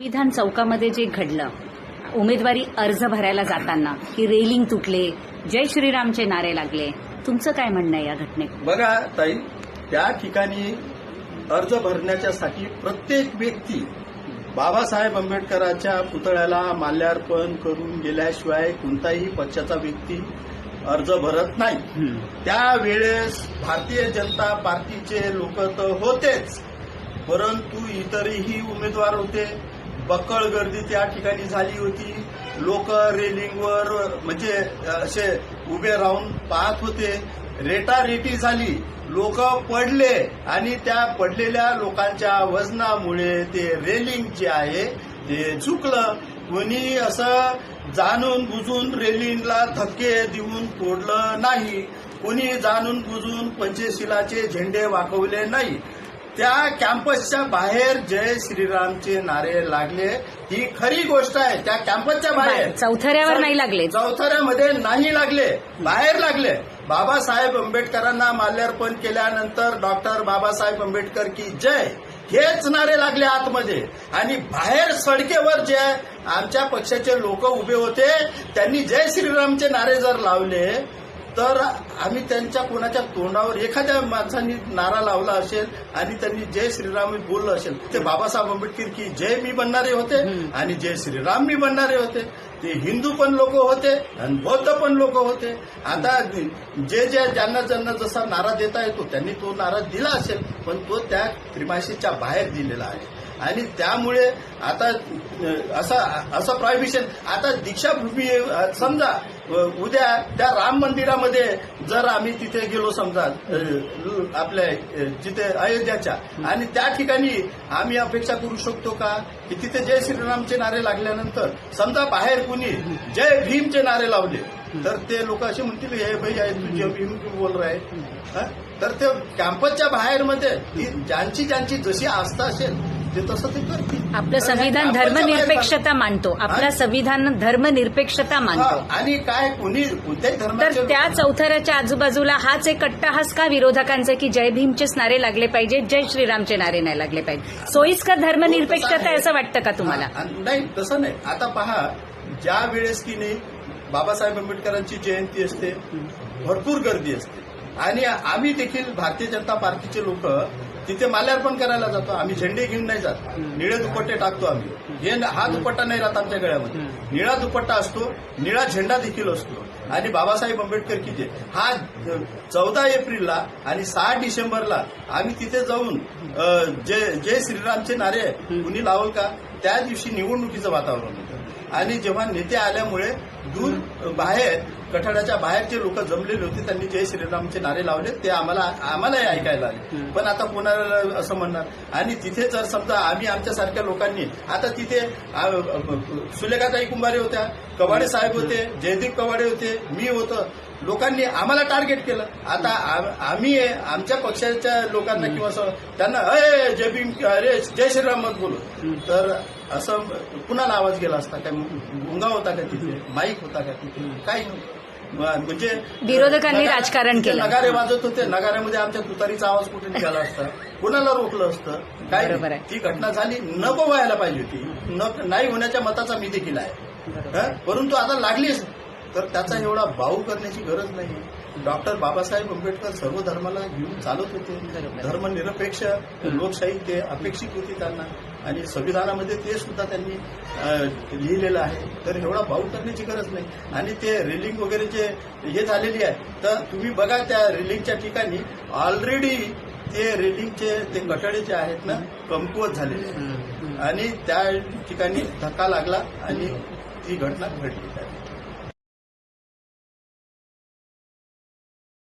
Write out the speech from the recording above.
विधान चौकामध्ये जे घडलं उमेदवारी अर्ज भरायला जाताना की रेलिंग तुटले जय श्रीरामचे नारे लागले तुमचं काय म्हणणं आहे या घटनेत? बघा ताई त्या ठिकाणी अर्ज भरण्याच्यासाठी प्रत्येक व्यक्ती बाबासाहेब आंबेडकरांच्या पुतळ्याला माल्यार्पण करून गेल्याशिवाय कोणताही पक्षाचा व्यक्ती अर्ज भरत नाही. त्यावेळेस भारतीय जनता पार्टीचे लोक तर होतेच परंतु इतरही उमेदवार होते. बक्कळ गर्दी त्या ठिकाणी झाली होती. लोक रेलिंगवर म्हणजे असे उभे राहून पाहत होते. रेटारेटी झाली. लोक पडले आणि त्या पडलेल्या लोकांच्या वजनामुळे ते रेलिंग जे आहे ते चुकलं. कोणी असं जाणून बुजून रेलिंगला धक्के देऊन तोडलं नाही. कोणी जाणून बुजून पंचशिलाचे झेंडे वाकवले नाही. त्या कॅम्पसच्या बाहेर जय श्रीरामचे नारे लागले. ही खरी गोष्ट आहे. त्या कॅम्पसच्या बाहेर चौथऱ्यावर नाही लागले. चौथऱ्यामध्ये नाही लागले. बाहेर लागले. बाबासाहेब आंबेडकरांना माल्यार्पण केल्यानंतर डॉक्टर बाबासाहेब आंबेडकर की जय हेच नारे लागले आतमध्ये. आणि बाहेर सडकेवर जे आमच्या पक्षाचे लोक उभे होते त्यांनी जय श्रीरामचे नारे जर लावले तर आम्ही त्यांच्या कोणाच्या तोंडावर एखाद्या माणसांनी नारा लावला असेल आणि त्यांनी जय श्रीराम बोललं असेल ते बाबासाहेब आंबेडकर की जय मी बनणारे होते आणि जय श्रीराम मी बनणारे होते. ते हिंदू पण लोक होते आणि बौद्ध पण लोक होते. आता जे जे ज्यांना ज्यांना जसा नारा देता येतो त्यांनी तो नारा दिला असेल पण तो त्या त्रिमाशीच्या बाहेर दिलेला आहे. आणि त्यामुळे आता असा असं असं प्रॉहिबिशन आता दीक्षाभूमी समजा उद्या त्या राम मंदिरामध्ये जर आम्ही तिथे गेलो समजा आपल्या जिथे अयोध्याच्या आणि त्या ठिकाणी आम्ही अपेक्षा करू शकतो का? की तिथे जय श्रीरामचे नारे लागल्यानंतर समजा बाहेर कुणी जय भीमचे नारे लावले तर ते लोक असे म्हणतील हे भाई आहे तू जय भीम बोल राय तर ते कॅम्पसच्या बाहेर मध्ये ज्यांची ज्यांची जशी आस्था असेल ते तसं ते करतील. आपलं संविधान धर्मनिरपेक्षता मानतो. आपलं संविधान धर्मनिरपेक्षता मानतो. आणि काय कोणी कोणत्याही धर्माचे तर त्या चौथऱ्याच्या आजूबाजूला हाच एक कट्टाहास का विरोधकांचा की जय भीमचेच नारे लागले पाहिजे जय श्रीरामचे नारे नाही लागले पाहिजे? सोयीस्कर धर्मनिरपेक्षता असं वाटतं का तुम्हाला? नाही तसं नाही. आता पहा ज्या वेळेस की नाही बाबासाहेब आंबेडकरांची जयंती असते भरपूर गर्दी असते. आणि आम्ही देखील भारतीय जनता पार्टीचे लोक तिथे माल्यार्पण करायला जातो. आम्ही झेंडे घेऊन नाही जात. निळे दुपट्टे टाकतो आम्ही. हे हा दुपट्टा नाही राहत आमच्या गळ्यामध्ये. निळा दुपट्टा असतो निळा झेंडा देखील असतो. आणि बाबासाहेब आंबेडकर की जय हा चौदा एप्रिलला आणि सहा डिसेंबरला आम्ही तिथे जाऊन जय जय श्रीरामचे नारे कुणी लावल का? त्या दिवशी निवडणुकीचं वातावरण होतं. आणि जेव्हा नेते आल्यामुळे दूर बाहेर कठाड्याच्या बाहेरचे लोक जमलेले होते त्यांनी जय श्रीरामचे नारे लावले ते आम्हाला आम्हालाही ऐकायला आले. पण आता कोणाला असं म्हणणार? आणि तिथे जर समजा आम्ही आमच्यासारख्या लोकांनी आता तिथे सुलेखाताई कुंभारे होत्या कवाडे साहेब होते जयदीप कवाडे होते मी होतं. लोकांनी आम्हाला टार्गेट केलं. आता आम- आम्ही आमच्या पक्षाच्या लोकांना किंवा असं त्यांना अय जय भीम अरे जय श्रीराम मत बोलू तर असं कुणाला आवाज गेला असता? काय गुंगा होता का तिथे? माईक होता का तिथे? काही नव्हतं. म्हणजे विरोधकांनी राजकारण केलं. नगारे वाजत होते. नगाऱ्यामध्ये आमच्या तुतारीचा आवाज कुठे निघाला असता? कुणाला रोखलं असतं? काय बरोबर नाही. आहे. ती घटना झाली. नको व्हायला पाहिजे होती. न- नाही होण्याच्या मताचा मी देखील आहे? परंतु आता लागलीच तर त्याचा एवढा भाऊ करण्याची गरज नाही. डॉक्टर बाबासाहेब आंबेडकर सर्व धर्माला घेऊन चालत होते. धर्मनिरपेक्ष लोकशाही ते अपेक्षित होती त्यांना. आणि संविधानामध्ये ते सुद्धा त्यांनी लिहिलेलं आहे. तर एवढा भाऊ करण्याची गरज नाही. आणि ते रेलिंग वगैरे जे हे झालेली आहे तर तुम्ही बघा त्या रेलिंगच्या ठिकाणी ऑलरेडी ते रेलिंगचे ते कटडे जे आहेत ना कमकुवत झालेले आणि त्या ठिकाणी धक्का लागला आणि ती घटना घडली.